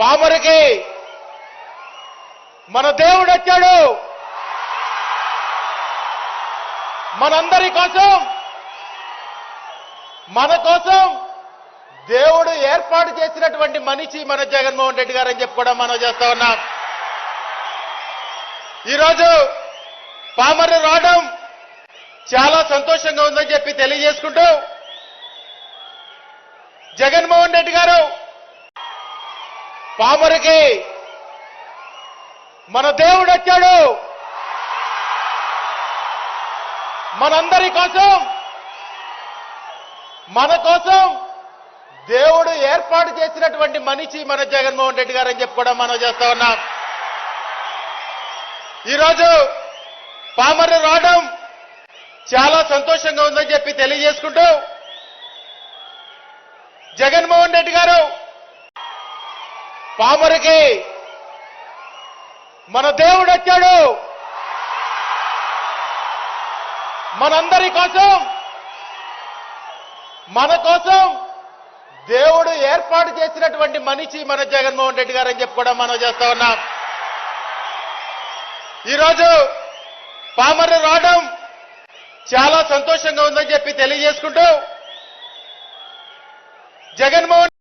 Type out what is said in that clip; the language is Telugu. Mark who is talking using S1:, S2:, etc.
S1: పామరికి మన దేవుడు వచ్చాడు. మనందరి కోసం మన కోసం దేవుడు ఏర్పాటు చేసినటువంటి మనిషి మన జగన్మోహన్ రెడ్డి గారు అని చెప్పి కూడా మనం చేస్తా ఉన్నాం. ఈరోజు పామరు రావడం చాలా సంతోషంగా ఉందని చెప్పి తెలియజేసుకుంటూ జగన్మోహన్ రెడ్డి గారు పామరికి మన దేవుడు వచ్చాడు. మనందరి కోసం మన కోసం దేవుడు ఏర్పాటు చేసినటువంటి మనిషి మన జగన్మోహన్ రెడ్డి గారు అని చెప్పి కూడా మనం చేస్తా ఉన్నాం. ఈరోజు పామర్ రావడం చాలా సంతోషంగా ఉందని చెప్పి తెలియజేసుకుంటూ జగన్మోహన్ రెడ్డి గారు పామరికి మన దేవుడు వచ్చాడు మనందరి కోసం మన కోసం దేవుడు ఏర్పాటు చేసినటువంటి మనిషి మన జగన్మోహన్ రెడ్డి గారు అని చెప్పి కూడా మనం చేస్తా ఉన్నాం. ఈరోజు పామరు రావడం చాలా సంతోషంగా ఉందని చెప్పి తెలియజేసుకుంటూ జగన్మోహన్